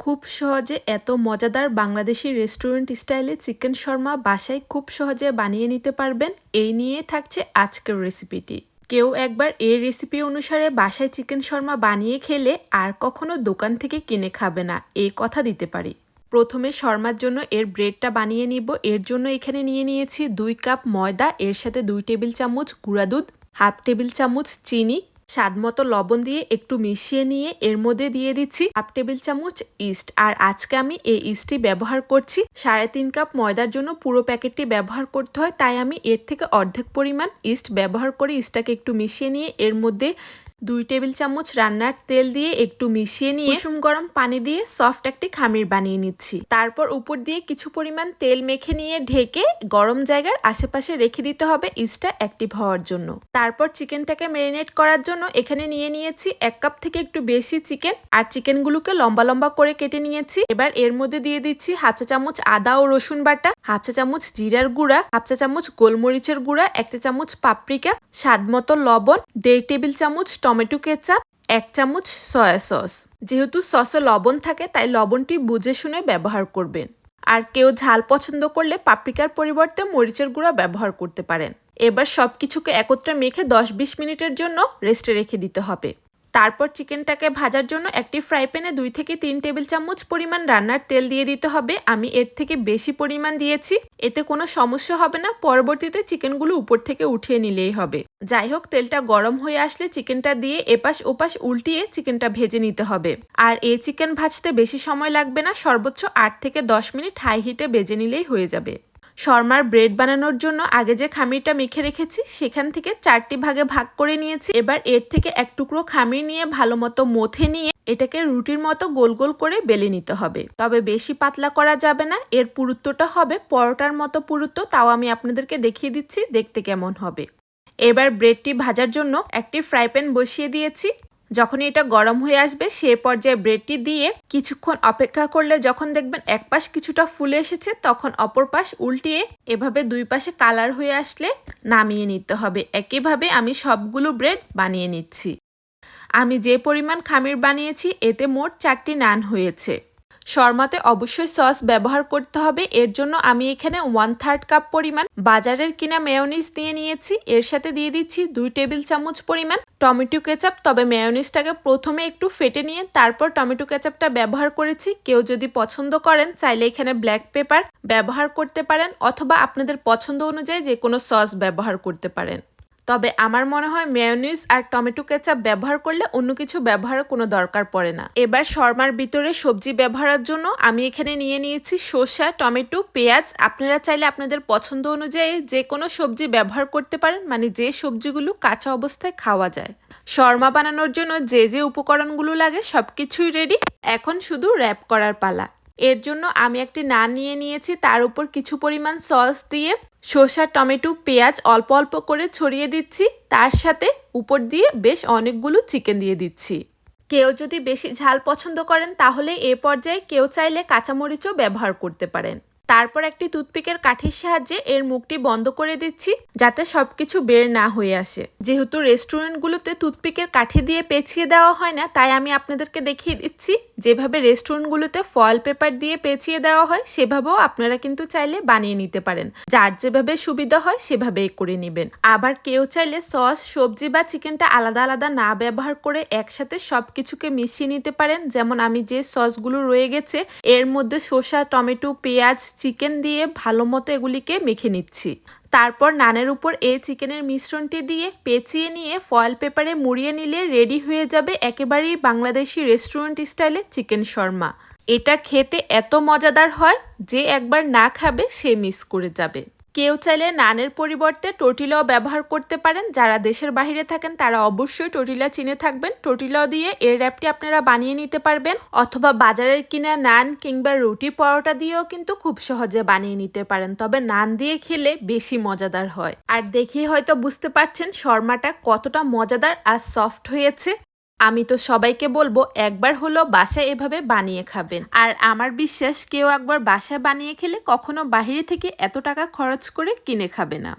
খুব সহজে এত মজাদার বাংলাদেশি রেস্টুরেন্ট স্টাইলে চিকেন শর্মা বাসায় খুব সহজে বানিয়ে নিতে পারবেন। এই নিয়ে থাকছে আজকের রেসিপিটি। কেউ একবার এই রেসিপি অনুসারে বাসায় চিকেন শর্মা বানিয়ে খেলে আর কখনো দোকান থেকে কিনে খাবে না, এই কথা দিতে পারি। প্রথমে শর্মার জন্য এর ব্রেডটা বানিয়ে নিব। এর জন্য এখানে নিয়ে নিয়েছি দুই কাপ ময়দা, এর সাথে দুই টেবিল চামচ গুঁড়া দুধ, হাফ টেবিল চামচ চিনি স্বাদ মতো লবণ দিয়ে একটু মিশিয়ে নিয়ে এর মধ্যে দিয়ে দিচ্ছি হাফ টেবিল চামচ ইস্ট। আর আজকে আমি এই ইস্টটি ব্যবহার করছি সাড়ে তিন কাপ ময়দার জন্য। পুরো প্যাকেটটি ব্যবহার করতে হয়, তাই আমি এর থেকে অর্ধেক পরিমাণ ইস্ট ব্যবহার করে ইস্টটাকে একটু মিশিয়ে নিয়ে এর মধ্যে দুই টেবিল চামচ রান্নার তেল দিয়ে একটু মিশিয়ে নিয়ে কুসুম গরম পানি দিয়ে সফট একটি খামির বানিয়ে নিচ্ছি। তারপর উপর দিয়ে কিছু পরিমাণ তেল মেখে নিয়ে ঢেকে গরম জায়গার আশেপাশে রেখে দিতে হবে ইস্টটা অ্যাক্টিভ হওয়ার জন্য। তারপর চিকেনটাকে ম্যারিনেট করার জন্য এখানে নিয়ে নিয়েছি এক কাপ থেকে একটু বেশি চিকেন আর চিকেনগুলোকে লম্বা লম্বা করে কেটে নিয়েছি। এবার এর মধ্যে দিয়ে দিচ্ছি হাফ চা চামচ আদা ও রসুন বাটা, হাফ চা চামচ জিরার গুঁড়া, হাফ চা চামচ গোলমরিচের গুঁড়া, এক চা চামচ পাপরিকা স্বাদ মতো লবণ, দেড় টেবিল চামচ টমেটো কেচাপ, এক চামচ সয়া সস। যেহেতু সসে লবণ থাকে, তাই লবণটি বুঝে শুনে ব্যবহার করবেন। আর কেউ ঝাল পছন্দ করলে পাপরিকার পরিবর্তে মরিচের গুঁড়া ব্যবহার করতে পারেন। এবার সব কিছুকে একত্রে মেখে দশ বিশ মিনিটের জন্য রেস্টে রেখে দিতে হবে। তারপর চিকেনটাকে ভাজার জন্য একটি ফ্রাই প্যানে দুই থেকে তিন টেবিল চামচ পরিমাণ রান্নার তেল দিয়ে দিতে হবে। আমি এর থেকে বেশি পরিমাণ দিয়েছি। এতে কোনো সমস্যা হবে না। পরবর্তীতে চিকেনগুলো উপর থেকে উঠিয়ে নিলেই হবে। যাই হোক, তেলটা গরম হয়ে আসলে চিকেনটা দিয়ে এপাশ ওপাশ উল্টিয়ে চিকেনটা ভেজে নিতে হবে। আর এই চিকেন ভাজতে বেশি সময় লাগবে না। সর্বোচ্চ আট থেকে দশ মিনিট হাই হিটে বেজে নিলেই হয়ে যাবে। শর্মার ব্রেড বানানোর জন্য আগে যে খামিরটা মেখে রেখেছি, সেখান থেকে চারটি ভাগে ভাগ করে নিয়েছি। এবার এর থেকে এক টুকরো খামির নিয়ে ভালো মতো মথে নিয়ে এটাকে রুটির মতো গোল গোল করে বেলে নিতে হবে। তবে বেশি পাতলা করা যাবে না, এর পুরুত্বটা হবে পরোটার মতো পুরুত্ব, তাও আমি আপনাদেরকে দেখিয়ে দিচ্ছি দেখতে কেমন হবে। এবার ব্রেডটি ভাজার জন্য একটি ফ্রাই প্যান বসিয়ে দিয়েছি। যখন এটা গরম হয়ে আসবে, সে পর্যায়ে ব্রেডটি দিয়ে কিছুক্ষণ অপেক্ষা করলে যখন দেখবেন এক পাশ কিছুটা ফুলে এসেছে, তখন অপর পাশ উল্টিয়ে এভাবে দুই পাশে কালার হয়ে আসলে নামিয়ে নিতে হবে। একইভাবে আমি সবগুলো ব্রেড বানিয়ে নিচ্ছি। আমি যে পরিমাণ খামির বানিয়েছি, এতে মোট চারটি নান হয়েছে। শর্মাতে অবশ্যই সস ব্যবহার করতে হবে। এর জন্য আমি এখানে ওয়ান থার্ড কাপ পরিমাণ বাজারের কিনা মেয়নিজ দিয়ে নিয়েছি। এর সাথে দিয়ে দিচ্ছি দুই টেবিল চামচ পরিমাণ টমেটো কেচাপ। তবে মেয়নিজটাকে প্রথমে একটু ফেটে নিয়ে তারপর টমেটো কেচাপটা ব্যবহার করেছি। কেউ যদি পছন্দ করেন, চাইলে এখানে ব্ল্যাক পেপার ব্যবহার করতে পারেন অথবা আপনাদের পছন্দ অনুযায়ী যে কোনো সস ব্যবহার করতে পারেন। তবে আমার মনে হয় মেয়নিজ আর টমেটো কেচাপ ব্যবহার করলে অন্য কিছু ব্যবহারের কোনো দরকার পড়ে না। এবার শর্মার ভিতরে সবজি ব্যবহারের জন্য আমি এখানে নিয়ে নিয়েছি শসা টমেটো, পেঁয়াজ। আপনারা চাইলে আপনাদের পছন্দ অনুযায়ী যে কোনো সবজি ব্যবহার করতে পারেন মানে যে সবজিগুলো কাঁচা অবস্থায় খাওয়া যায়। শর্মা বানানোর জন্য যে যে উপকরণগুলো লাগে সব কিছুই রেডি এখন শুধু র্যাপ করার পালা। এর জন্য আমি একটি নান নিয়ে নিয়েছি। তার উপর কিছু পরিমাণ সস দিয়ে শসা, টমেটো, পেঁয়াজ অল্প অল্প করে ছড়িয়ে দিচ্ছি। তার সাথে উপর দিয়ে বেশ অনেকগুলো চিকেন দিয়ে দিচ্ছি। কেউ যদি বেশি ঝাল পছন্দ করেন তাহলে এ পর্যায়ে কেউ চাইলে কাঁচামরিচও ব্যবহার করতে পারেন। তারপর একটি টুথপিকের কাঠির সাহায্যে এর মুখটি বন্ধ করে দিচ্ছি, যাতে সবকিছু বের না হয়ে আসে। যেহেতু রেস্টুরেন্টগুলোতে টুথপিকের কাঠি দিয়ে পেঁচিয়ে দেওয়া হয় না, তাই আমি আপনাদেরকে দেখিয়ে দিচ্ছি, যেভাবে রেস্টুরেন্টগুলোতে ফয়েল পেপার দিয়ে পেঁচিয়ে দেওয়া হয়, সেভাবেও আপনারা কিন্তু চাইলে বানিয়ে নিতে পারেন। যার যেভাবে সুবিধা হয়, সেভাবেই করে নেবেন। আবার কেউ চাইলে সস, সবজি বা চিকেনটা আলাদা আলাদা না ব্যবহার করে একসাথে সব কিছুকে মিশিয়ে নিতে পারেন। যেমন আমি যে সসগুলো রয়ে গেছে, এর মধ্যে শসা, টমেটো, পেঁয়াজ চিকেন দিয়ে ভালো মতো এগুলিকে মেখে নিচ্ছি। তারপর নানের উপর এই চিকেনের মিশ্রণটি দিয়ে পেঁচিয়ে নিয়ে ফয়েল পেপারে মুড়িয়ে নিলে রেডি হয়ে যাবে একেবারেই বাংলাদেশি রেস্টুরেন্ট স্টাইলে চিকেন শর্মা। এটা খেতে এত মজাদার হয় যে একবার না খাবে সে মিস করে যাবে। কেউ চাইলে নানের পরিবর্তে টোটিলাও ব্যবহার করতে পারেন। যারা দেশের বাহিরে থাকেন, তারা অবশ্যই টোটিলা চিনে থাকবেন। টোটিলাও দিয়ে এর র্যাপটি আপনারা বানিয়ে নিতে পারবেন। অথবা বাজারের কিনা নান কিংবা রুটি পরোটা দিয়েও কিন্তু খুব সহজে বানিয়ে নিতে পারেন। তবে নান দিয়ে খেলে বেশি মজাদার হয়। আর দেখেই হয়তো বুঝতে পারছেন, শর্মাটা কতটা মজাদার আর সফট হয়েছে। আমি তো সবাইকে বলব, একবার হলো বাসায় এভাবে বানিয়ে খাবেন। আর আমার বিশ্বাস, কেউ একবার বাসায় বানিয়ে খেলে কখনো বাহিরে থেকে এত টাকা খরচ করে কিনে খাবে না।